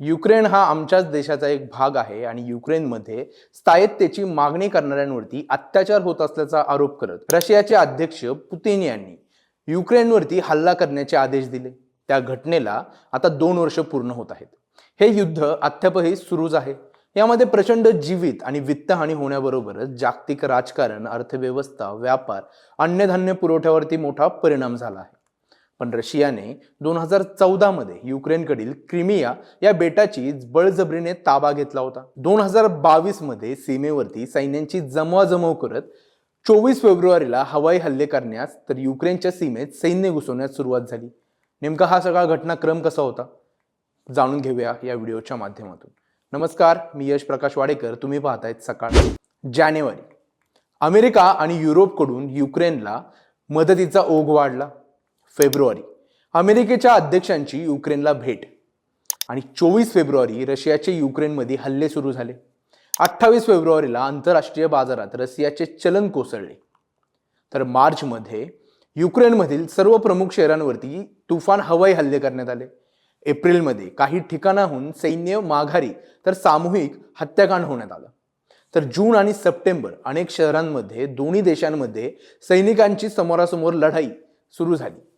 Ukraine हा आमच्याच देशाचा एक भाग आहे आणि युक्रेनमध्ये स्थायित्तेची मागणी करणाऱ्यांवरती अत्याचार होत असल्याचा आरोप करत रशियाचे अध्यक्ष पुतिन यांनी युक्रेनवरती हल्ला करण्याचे आदेश दिले. त्या घटनेला आता दोन वर्ष पूर्ण होत आहेत. हे युद्ध अद्यापही सुरूच आहे. यामध्ये प्रचंड जीवित आणि वित्तहानी होण्याबरोबरच जागतिक राजकारण अर्थव्यवस्था व्यापार अन्नधान्य पुरवठ्यावरती मोठा परिणाम झाला आहे. पण रशियाने दोन हजार चौदामध्ये युक्रेनकडील क्रिमिया या बेटाची बळजबरीने ताबा घेतला होता. दोन हजार बावीसमध्ये सीमेवरती सैन्यांची जमवाजमव करत चोवीस फेब्रुवारीला हवाई हल्ले करण्यास तर युक्रेनच्या सीमेत सैन्य घुसवण्यास सुरुवात झाली. नेमका हा सगळा घटनाक्रम कसा होता? जाणून घेऊया या व्हिडिओच्या माध्यमातून. नमस्कार मी यश प्रकाश वाडेकर. तुम्ही पाहतायत सकाळ. जानेवारी. अमेरिका आणि युरोपकडून युक्रेनला मदतीचा ओघ वाढला. फेब्रुवारी. अमेरिकेच्या अध्यक्षांची युक्रेनला भेट. आणि चोवीस फेब्रुवारी रशियाचे युक्रेनमध्ये हल्ले सुरू झाले. अठ्ठावीस फेब्रुवारीला आंतरराष्ट्रीय बाजारात रशियाचे चलन कोसळले. तर मार्चमध्ये युक्रेनमधील सर्व प्रमुख शहरांवरती तुफान हवाई हल्ले करण्यात आले. एप्रिलमध्ये काही ठिकाणाहून सैन्य माघारी तर सामूहिक हत्याकांड होण्यात आलं. तर जून आणि सप्टेंबर अनेक शहरांमध्ये दोन्ही देशांमध्ये सैनिकांची समोरासमोर लढाई सुरू झाली.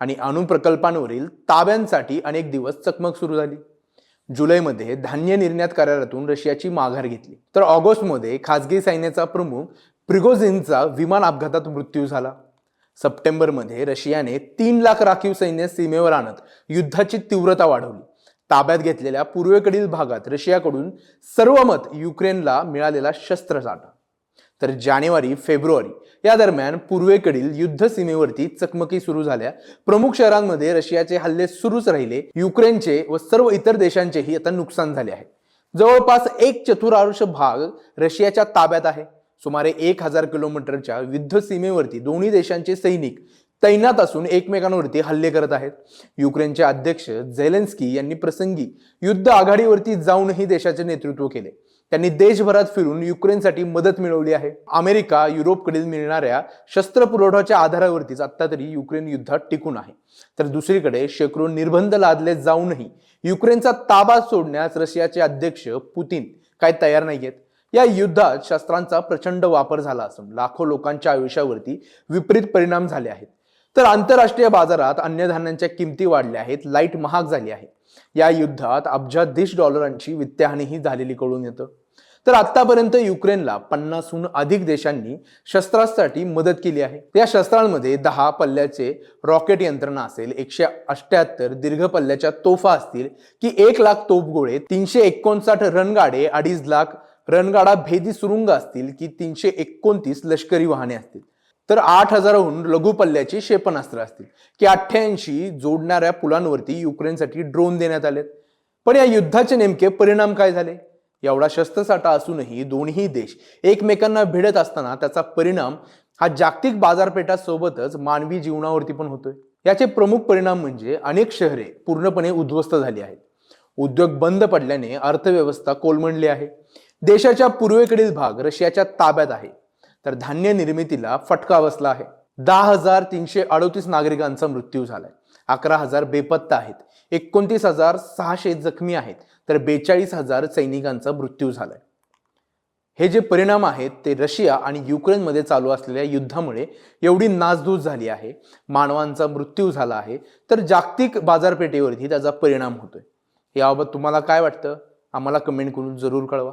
आणि अणुप्रकल्पांवरील ताब्यांसाठी अनेक दिवस चकमक सुरू झाली. जुलैमध्ये धान्य निर्यात करारातून रशियाची माघार घेतली. तर ऑगस्टमध्ये खासगी सैन्याचा प्रमुख प्रिगोझिनचा विमान अपघातात मृत्यू झाला. सप्टेंबरमध्ये रशियाने तीन लाख राखीव सैन्य सीमेवर आणत युद्धाची तीव्रता वाढवली. ताब्यात घेतलेल्या पूर्वेकडील भागात रशियाकडून सर्व मत युक्रेनला मिळालेला शस्त्रसाठा. तर जानेवारी फेब्रुवारी या दरम्यान पूर्वेकडील युद्ध सीमेवरती चकमकी सुरू झाल्या. प्रमुख शहरांमध्ये रशियाचे हल्ले सुरूच राहिले. युक्रेनचे व सर्व इतर देशांचेही आता नुकसान झाले आहे. जवळपास एक चतुरांश भाग रशियाच्या ताब्यात आहे. सुमारे एक हजार किलोमीटरच्या युद्ध सीमेवरती दोन्ही देशांचे सैनिक तैनात असून एकमेकांवरती हल्ले करत आहेत. युक्रेनचे अध्यक्ष झेलेन्स्की यांनी प्रसंगी युद्ध आघाडीवरती जाऊनही देशाचे नेतृत्व केले. त्यांनी देशभरात फिरून युक्रेनसाठी मदत मिळवली आहे. अमेरिका युरोपकडील मिळणाऱ्या शस्त्र पुरवठ्याच्या आधारावरतीच आता तरी युक्रेन युद्धात टिकून आहे. तर दुसरीकडे शेकडो निर्बंध लादले जाऊनही युक्रेनचा ताबा सोडण्यास रशियाचे अध्यक्ष पुतीन काय तयार नाहीयेत. या युद्धात शस्त्रांचा प्रचंड वापर झाला असून लाखो लोकांच्या आयुष्यावरती विपरीत परिणाम झाले आहेत. तर आंतरराष्ट्रीय बाजारात अन्नधान्यांच्या किमती वाढल्या आहेत लाइट महाग झाली आहे. या युद्धात अब्जाधीश डॉलरांची वित्तहानीही झालेली कळून येतं. तर आतापर्यंत युक्रेनला पन्नासहून अधिक देशांनी शस्त्रासाठी मदत केली आहे. या शस्त्रांमध्ये दहा पल्ल्याचे रॉकेट यंत्रणा असेल एकशे अष्ट्याहत्तर दीर्घ पल्ल्याच्या तोफा असतील की एक लाख तोफगोळे तीनशे एकोणसाठ रणगाडे अडीच लाख रणगाडा भेदी सुरुंग असतील की तीनशे एकोणतीस लष्करी वाहने असतील. तर आठ हजाराहून लघु पल्ल्याची क्षेपणास्त्र असतील. की अठ्ठ्याऐंशी जोडणाऱ्या पुलांवरती युक्रेनसाठी ड्रोन देण्यात आलेत. पण या युद्धाचे नेमके परिणाम काय झाले? एवढा शस्त्रसाठा असूनही दोन्ही देश एकमेकांना भिडत असताना त्याचा परिणाम हा जागतिक बाजारपेठासोबतच मानवी जीवनावरती पण होतोय. याचे प्रमुख परिणाम म्हणजे अनेक शहरे पूर्णपणे उद्ध्वस्त झाली आहेत. उद्योग बंद पडल्याने अर्थव्यवस्था कोलमडली आहे. देशाच्या पूर्वेकडील भाग रशियाच्या ताब्यात आहे. तर धान्य निर्मितीला फटका बसला आहे. दहा हजार तीनशे अडोतीस नागरिकांचा मृत्यू झालाय. अकरा हजार बेपत्ता आहेत. एकोणतीस हजार सहाशे जखमी आहेत. तर बेचाळीस हजार सैनिकांचा मृत्यू झालाय. हे जे परिणाम आहेत ते रशिया आणि युक्रेनमध्ये चालू असलेल्या युद्धामुळे एवढी नासधूस झाली आहे. मानवांचा मृत्यू झाला आहे. तर जागतिक बाजारपेठेवरती त्याचा परिणाम होतोय. याबाबत तुम्हाला काय वाटतं? आम्हाला कमेंट करून जरूर कळवा.